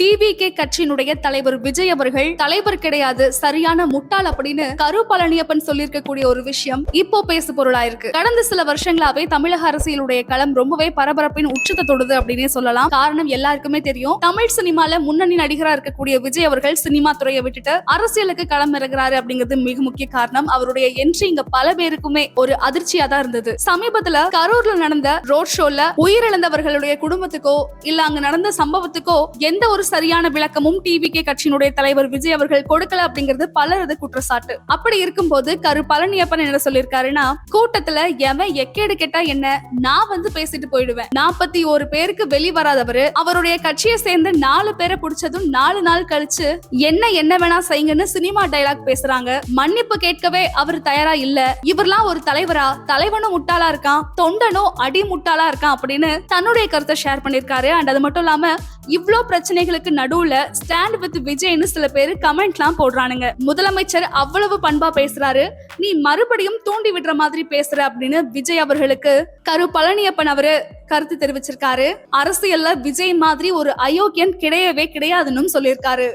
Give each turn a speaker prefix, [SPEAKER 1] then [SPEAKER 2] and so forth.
[SPEAKER 1] TVK கட்சியினுடைய தலைவர் விஜய் அவர்கள் தலைவர் கிடையாது சரியான முட்டாள் அப்படின்னு கரு பழனியப்பன் சொல்லியிருக்கக்கூடிய ஒரு விஷயம் இப்போ பேசு பொருளா இருக்கு. கடந்த சில வருஷங்களாவே தமிழக அரசியலுடைய களம் ரொம்பவே பரபரப்பின் உச்சத்தை தொடுது அப்படின்னு சொல்லலாம். காரணம் எல்லாருக்குமே தெரியும். தமிழ் சினிமால முன்னணி நடிகரா இருக்கக்கூடிய விஜய் அவர்கள் சினிமா துறையை விட்டுட்டு அரசியலுக்கு களம் இறங்குறாரு அப்படிங்கிறது மிக முக்கிய காரணம். அவருடைய என்ட்ரி இங்க பல பேருக்குமே ஒரு அதிர்ச்சியா தான் இருந்தது. சமீபத்துல கரூர்ல நடந்த ரோட் ஷோல உயிரிழந்தவர்களுடைய குடும்பத்துக்கோ இல்ல அங்க நடந்த சம்பவத்துக்கோ எந்த ஒரு சரியான விளக்கமும் டிவிகே கட்சியினுடைய தலைவர் விஜய் அவர்கள் கொடுக்கல அப்படிங்கிறது பலரது குற்றச்சாட்டு. அப்படி இருக்கும்போது கரு பழனியப்பன் என்ன சொல்லியிருக்காருன்னா கூட்டத்துல எவன் எக்கேடு கேட்டா என்ன? நான் வந்து பேசிட்டு போயிடுவேன். நாற்பத்தி ஒரு பேருக்கு வெளி வராதவரு. அவருடைய கட்சியை சேர்ந்து நாலு பேரை பிடிச்சதும் நாலு நாள் கழிச்சு என்ன என்ன வேணா செய்யுங்கன்னு சினிமா டைலாக் பேசுறாங்க. மன்னிப்பு கேட்கவே அவர் தயாரா இல்ல. இவர்லாம் ஒரு தலைவரா? தலைவனும் முட்டாளா இருக்கான். தொண்டனும் அடி முட்டாளா இருக்கான் அப்படின்னு தன்னுடைய கருத்தை ஷேர் பண்ணிருக்காரு. அண்ட் அது மட்டும் இல்லாம இவ்வளோ பிரச்சனைகளுக்கு நடுவுல ஸ்டாண்ட் வித் விஜய்னு சில பேர் கமெண்ட்லாம் போடுறானுங்க. முதலமைச்சர் அவ்வளவு பண்பா பேசுறாரு. நீ மறுபடியும் தூண்டி விடுற மாதிரி பேசுற அப்படின்னு விஜய் அவர்களுக்கு கரு பழனியப்பன் அவரு கருத்து தெரிவிச்சிருக்காரு. அரசியல்ல விஜய் மாதிரி ஒரு அயோக்கியன் கிடையவே கிடையாதுன்னு சொல்லியிருக்காரு.